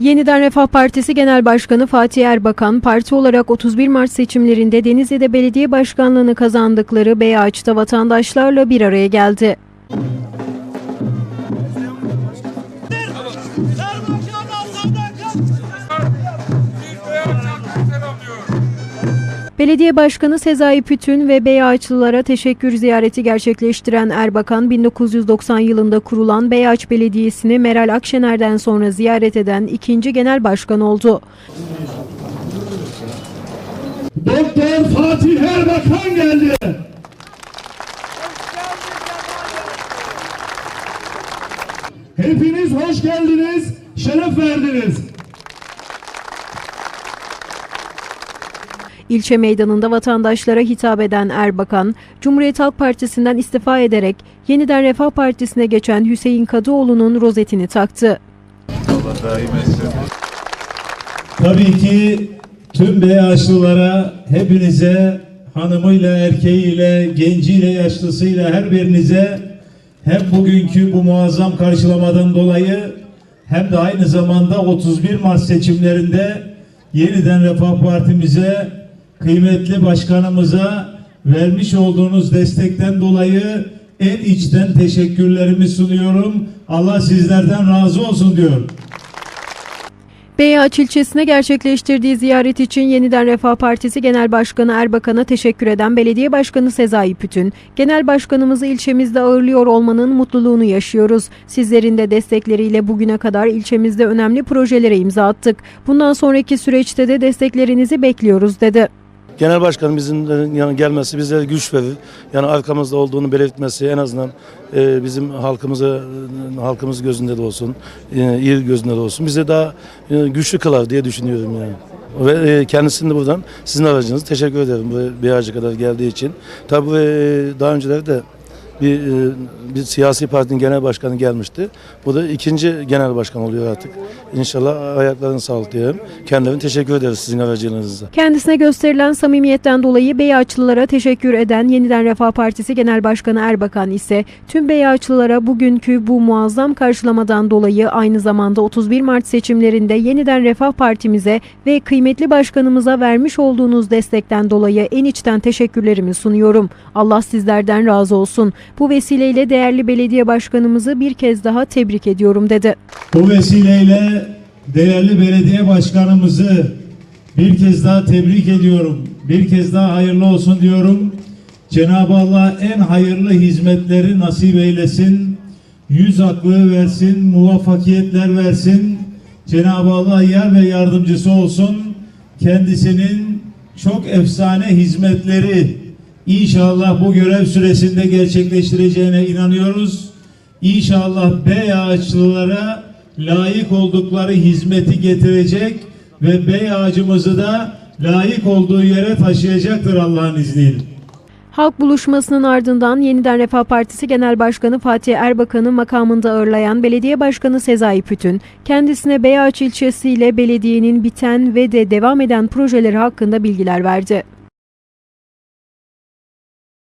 Yeniden Refah Partisi Genel Başkanı Fatih Erbakan, parti olarak 31 Mart seçimlerinde Denizli'de belediye başkanlığını kazandıkları Beyağaç'ta vatandaşlarla bir araya geldi. Belediye Başkanı Sezai Pütün ve Beyağaçlılara teşekkür ziyareti gerçekleştiren Erbakan, 1990 yılında kurulan Beyağaç Belediyesi'ni Meral Akşener'den sonra ziyaret eden ikinci genel başkan oldu. Doktor Fatih Erbakan geldi. Hepiniz hoş geldiniz, şeref verdiniz. İlçe meydanında vatandaşlara hitap eden Erbakan, Cumhuriyet Halk Partisi'nden istifa ederek yeniden Refah Partisi'ne geçen Hüseyin Kadıoğlu'nun rozetini taktı. Tabii ki tüm Beyaşlılara, hepinize, hanımıyla, erkeğiyle, genciyle, yaşlısıyla her birinize hem bugünkü bu muazzam karşılamadan dolayı hem de aynı zamanda 31 Mart seçimlerinde yeniden Refah Partimize, kıymetli başkanımıza vermiş olduğunuz destekten dolayı en içten teşekkürlerimi sunuyorum. Allah sizlerden razı olsun diyorum. Beyağaç ilçesine gerçekleştirdiği ziyaret için Yeniden Refah Partisi Genel Başkanı Erbakan'a teşekkür eden Belediye Başkanı Sezai Pütün, Genel Başkanımızı ilçemizde ağırlıyor olmanın mutluluğunu yaşıyoruz. Sizlerin de destekleriyle bugüne kadar ilçemizde önemli projelere imza attık. Bundan sonraki süreçte de desteklerinizi bekliyoruz dedi. Genel başkanımızın gelmesi bize güç verir. Yani arkamızda olduğunu belirtmesi en azından e, bizim halkımıza e, halkımız gözünde de olsun, e, il gözünde de olsun bize daha e, güçlü kılar diye düşünüyorum yani. Ve e, kendisini de buradan sizin aracınızı teşekkür ederim bir ağaca kadar geldiği için. Tabii e, daha önceleri de bir, e, bir siyasi partinin genel başkanı gelmişti. Bu da ikinci genel başkan oluyor artık. İnşallah ayaklarını sağlık diyelim. Kendilerine teşekkür ederiz sizin aracılığınızla. Kendisine gösterilen samimiyetten dolayı Beyağaçlılara teşekkür eden Yeniden Refah Partisi Genel Başkanı Erbakan ise tüm Beyağaçlılara bugünkü bu muazzam karşılamadan dolayı aynı zamanda 31 Mart seçimlerinde Yeniden Refah Partimize ve kıymetli başkanımıza vermiş olduğunuz destekten dolayı en içten teşekkürlerimi sunuyorum. Allah sizlerden razı olsun. Bu vesileyle değerli belediye başkanımızı bir kez daha tebrik ediyorum dedi. Bu vesileyle değerli belediye başkanımızı bir kez daha tebrik ediyorum. Bir kez daha hayırlı olsun diyorum. Cenab-ı Allah en hayırlı hizmetleri nasip eylesin. Yüz aklı versin, muvaffakiyetler versin. Cenab-ı Allah yar ve yardımcısı olsun. Kendisinin çok efsane hizmetleri inşallah bu görev süresinde gerçekleştireceğine inanıyoruz. İnşallah Beyağaçlılara layık oldukları hizmeti getirecek ve Bey da layık olduğu yere taşıyacaktır Allah'ın izniyle. Halk buluşmasının ardından Yeniden Refah Partisi Genel Başkanı Fatih Erbakan'ı makamında ağırlayan Belediye Başkanı Sezai Pütün, kendisine Beyağaç ilçesi ile belediyenin biten ve de devam eden projeleri hakkında bilgiler verdi.